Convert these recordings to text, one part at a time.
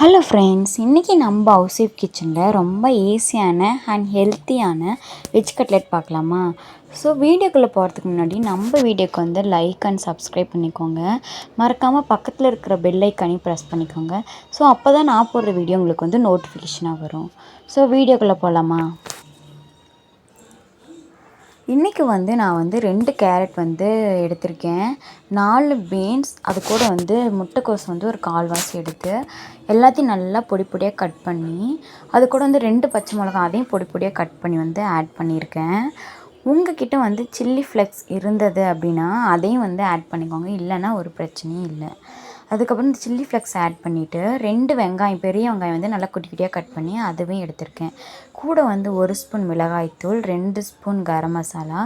Hello friends இன்றைக்கி நம்ம ஹவுசேஃப் கிச்சனில் ரொம்ப ஈஸியான அண்ட் ஹெல்த்தியான வெஜ் கட்லெட் பார்க்கலாமா? ஸோ வீடியோக்குள்ளே போகிறதுக்கு முன்னாடி நம்ம வீடியோக்கு வந்து லைக் அண்ட் சப்ஸ்கிரைப் பண்ணிக்கோங்க. மறக்காமல் பக்கத்தில் இருக்கிற பெல் ஐக்கானையும் ப்ரெஸ் பண்ணிக்கோங்க. ஸோ அப்போ தான் நான் போடுற வீடியோ உங்களுக்கு வந்து நோட்டிஃபிகேஷனாக வரும். ஸோ வீடியோக்குள்ளே போகலாமா இன்றைக்கி வந்து நான் வந்து ரெண்டு கேரட் வந்து எடுத்திருக்கேன். நாலு பீன்ஸ் அது கூட வந்து முட்டைக்கோஸ் வந்து ஒரு கால்வாசி எடுத்து எல்லாத்தையும் நல்லா பொடி பொடியாக கட் பண்ணி அது கூட வந்து ரெண்டு பச்சை மிளகா அதையும் பொடி பொடியாக கட் பண்ணி வந்து ஆட் பண்ணியிருக்கேன். உங்ககிட்ட வந்து சில்லி ஃப்ளெக்ஸ் இருந்தது அப்படின்னா அதையும் வந்து ஆட் பண்ணிக்கோங்க. இல்லைன்னா ஒரு பிரச்சனையும் இல்லை. அதுக்கப்புறம் இந்த சில்லி ஃப்ளெக்ஸ் ஆட் பண்ணிவிட்டு ரெண்டு வெங்காயம் பெரிய வெங்காயம் வந்து நல்லா குட்டி குட்டியாக கட் பண்ணி அதுவும் எடுத்திருக்கேன். கூட வந்து ஒரு ஸ்பூன் மிளகாய்த்தூள் ரெண்டு ஸ்பூன் கரம் மசாலா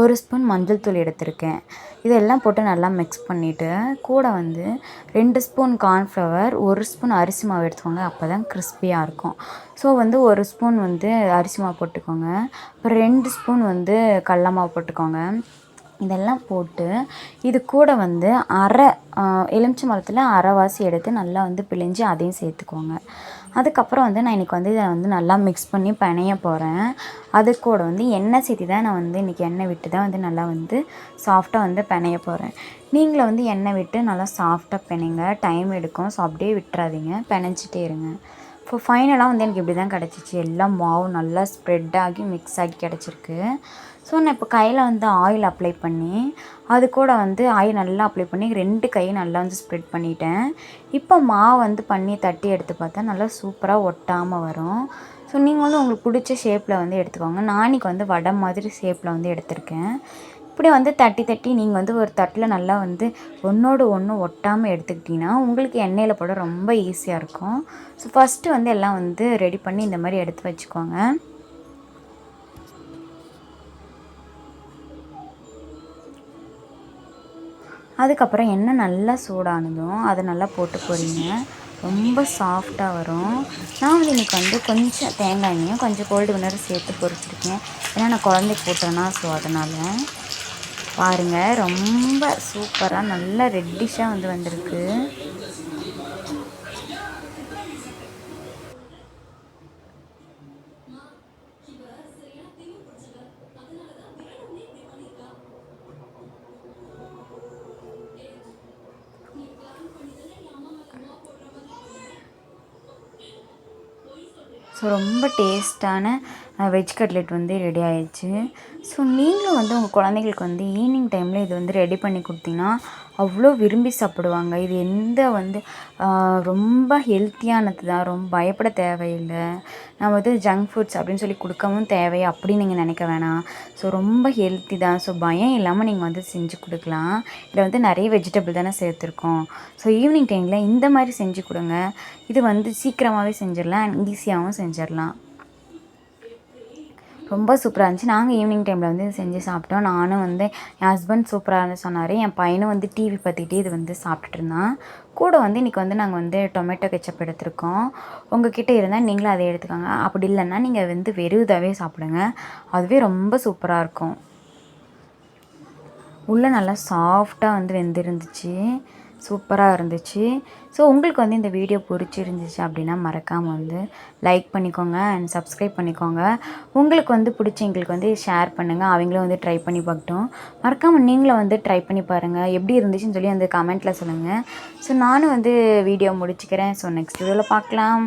ஒரு ஸ்பூன் மஞ்சள் தூள் எடுத்திருக்கேன். இதெல்லாம் போட்டு நல்லா மிக்ஸ் பண்ணிவிட்டு கூட வந்து ரெண்டு ஸ்பூன் கார்ன்ஃப்ளவர் ஒரு ஸ்பூன் அரிசி மாவு எடுத்துக்கோங்க அப்போ தான் கிறிஸ்பியாக இருக்கும். ஸோ வந்து ஒரு ஸ்பூன் வந்து அரிசி மாவு போட்டுக்கோங்க. அப்புறம் ரெண்டு ஸ்பூன் வந்து கடல மாவு போட்டுக்கோங்க. இதெல்லாம் போட்டு இது கூட வந்து அரை எலுமிச்சை மரத்தில் அரைவாசி எடுத்து நல்லா வந்து பிழிஞ்சு அதையும் சேர்த்துக்கோங்க. அதுக்கப்புறம் வந்து நான் இன்றைக்கி வந்து இதை வந்து நல்லா மிக்ஸ் பண்ணி பிணைய போகிறேன் அது கூட வந்து எண்ணெய் சேர்த்து தான் நான் வந்து இன்றைக்கி எண்ணெய் விட்டு தான் வந்து நல்லா வந்து சாஃப்டாக வந்து பிணைய போகிறேன் நீங்களும் வந்து எண்ணெய் விட்டு நல்லா சாஃப்டாக பிணைங்க. டைம் எடுக்கும். ஸோ அப்படியே விட்டுறாதீங்க. பிணைஞ்சிட்டே இருங்க. இப்போ ஃபைனலாக வந்து எனக்கு இப்படி தான் கிடச்சிச்சு. எல்லாம் மாவு நல்லா ஸ்ப்ரெட் ஆகி மிக்ஸ் ஆகி கிடச்சிருக்கு. ஸோ நான் இப்போ கையில் வந்து ஆயில் அப்ளை பண்ணி அது கூட வந்து ஆயில் நல்லா அப்ளை பண்ணி ரெண்டு கையும் நல்லா வந்து ஸ்ப்ரெட் பண்ணிட்டேன். இப்போ மாவு வந்து பண்ணி தட்டி எடுத்து பார்த்தா நல்லா சூப்பராக ஒட்டாமல் வரும். ஸோ நீங்கள் வந்து உங்களுக்கு பிடிச்ச ஷேப்பில் வந்து எடுத்துக்கோங்க. நாளைக்கு வந்து வடை மாதிரி ஷேப்பில் வந்து எடுத்திருக்கேன். இப்படி வந்து தட்டி தட்டி நீங்கள் வந்து ஒரு தட்டில் நல்லா வந்து ஒன்றோடு ஒன்று ஒட்டாமல் எடுத்துக்கிட்டிங்கன்னா உங்களுக்கு எண்ணெயில் போட ரொம்ப ஈஸியாக இருக்கும். ஸோ ஃபஸ்ட்டு வந்து எல்லாம் வந்து ரெடி பண்ணி இந்த மாதிரி எடுத்து வச்சுக்கோங்க. அதுக்கப்புறம் எண்ணெய் நல்லா சூடானதும் அதை நல்லா போட்டு போகிறீங்க ரொம்ப சாஃப்டாக வரும். நான் வந்து இன்றைக்கி வந்து கொஞ்சம் தேங்காயையும் கொஞ்சம் கோல்டு வினர் சேர்த்து பொறிச்சிருக்கேன் ஏன்னா நான் குழந்தைக்கு போட்டேன்னா ஸோ அதனால். பாருங்கள் ரொம்ப சூப்பராக நல்லா ரெட்டிஷாக வந்து வந்திருக்கு. ஸோ ரொம்ப டேஸ்ட்டான வெஜ் கட்லெட் வந்து ரெடி ஆயிடுச்சு. ஸோ நீங்களும் வந்து உங்கள் குழந்தைங்களுக்கு வந்து ஈவினிங் டைமில் இது வந்து ரெடி பண்ணி கொடுத்தீங்கன்னா அவ்வளோ விரும்பி சாப்பிடுவாங்க. இது எந்த வந்து ரொம்ப ஹெல்த்தியானது தான். ரொம்ப பயப்பட தேவையில்லை. நம்ம வந்து ஜங்க் ஃபுட்ஸ் அப்படின்னு சொல்லி கொடுக்கவும் தேவை அப்படின்னு நீங்கள் நினைக்க வேணாம். ஸோ ரொம்ப ஹெல்த்தி தான். ஸோ பயம் இல்லாமல் நீங்கள் வந்து செஞ்சு கொடுக்கலாம். இதில் வந்து நிறைய வெஜிடபிள் தானே சேர்த்துருக்கோம். ஸோ ஈவினிங் டைமில் இந்த மாதிரி செஞ்சு கொடுங்க. இது வந்து சீக்கிரமாகவே செஞ்சிடலாம். அண்ட் ஈஸியாகவும் செஞ்சிடலாம். ரொம்ப சூப்பராக இருந்துச்சு. நாங்கள் ஈவினிங் டைமில் வந்து செஞ்சு சாப்பிட்டோம். நானும் வந்து என் ஹஸ்பண்ட் சூப்பராக இருந்து சொன்னார். என் பையனும் வந்து டிவி பார்த்துக்கிட்டே இது வந்து சாப்பிட்டுட்டு இருந்தான். கூட வந்து இன்றைக்கி வந்து நாங்கள் வந்து டொமேட்டோ கெச்சப் எடுத்திருக்கோம். உங்ககிட்ட இருந்தால் நீங்களும் அதை எடுத்துக்கோங்க. அப்படி இல்லைன்னா நீங்கள் வந்து வெறும் இதாகவே சாப்பிடுங்க. அதுவே ரொம்ப சூப்பராக இருக்கும். உள்ளே நல்லா சாஃப்டாக வந்து வெந்திருந்துச்சு. சூப்பராக இருந்துச்சு. ஸோ உங்களுக்கு வந்து இந்த வீடியோ பிடிச்சிருந்துச்சு அப்படின்னா மறக்காமல் வந்து லைக் பண்ணிக்கோங்க அண்ட் சப்ஸ்கிரைப் பண்ணிக்கோங்க. உங்களுக்கு வந்து பிடிச்சவங்களுக்கு வந்து ஷேர் பண்ணுங்கள் அவங்களும் வந்து ட்ரை பண்ணி பார்க்கட்டும். மறக்காமல் நீங்களும் வந்து ட்ரை பண்ணி பாருங்கள் எப்படி இருந்துச்சுன்னு சொல்லி அந்த கமெண்ட்டில் சொல்லுங்கள் ஸோ நானும் வந்து வீடியோ முடிச்சுக்கிறேன். ஸோ நெக்ஸ்ட் வீடியோவில் பார்க்கலாம்.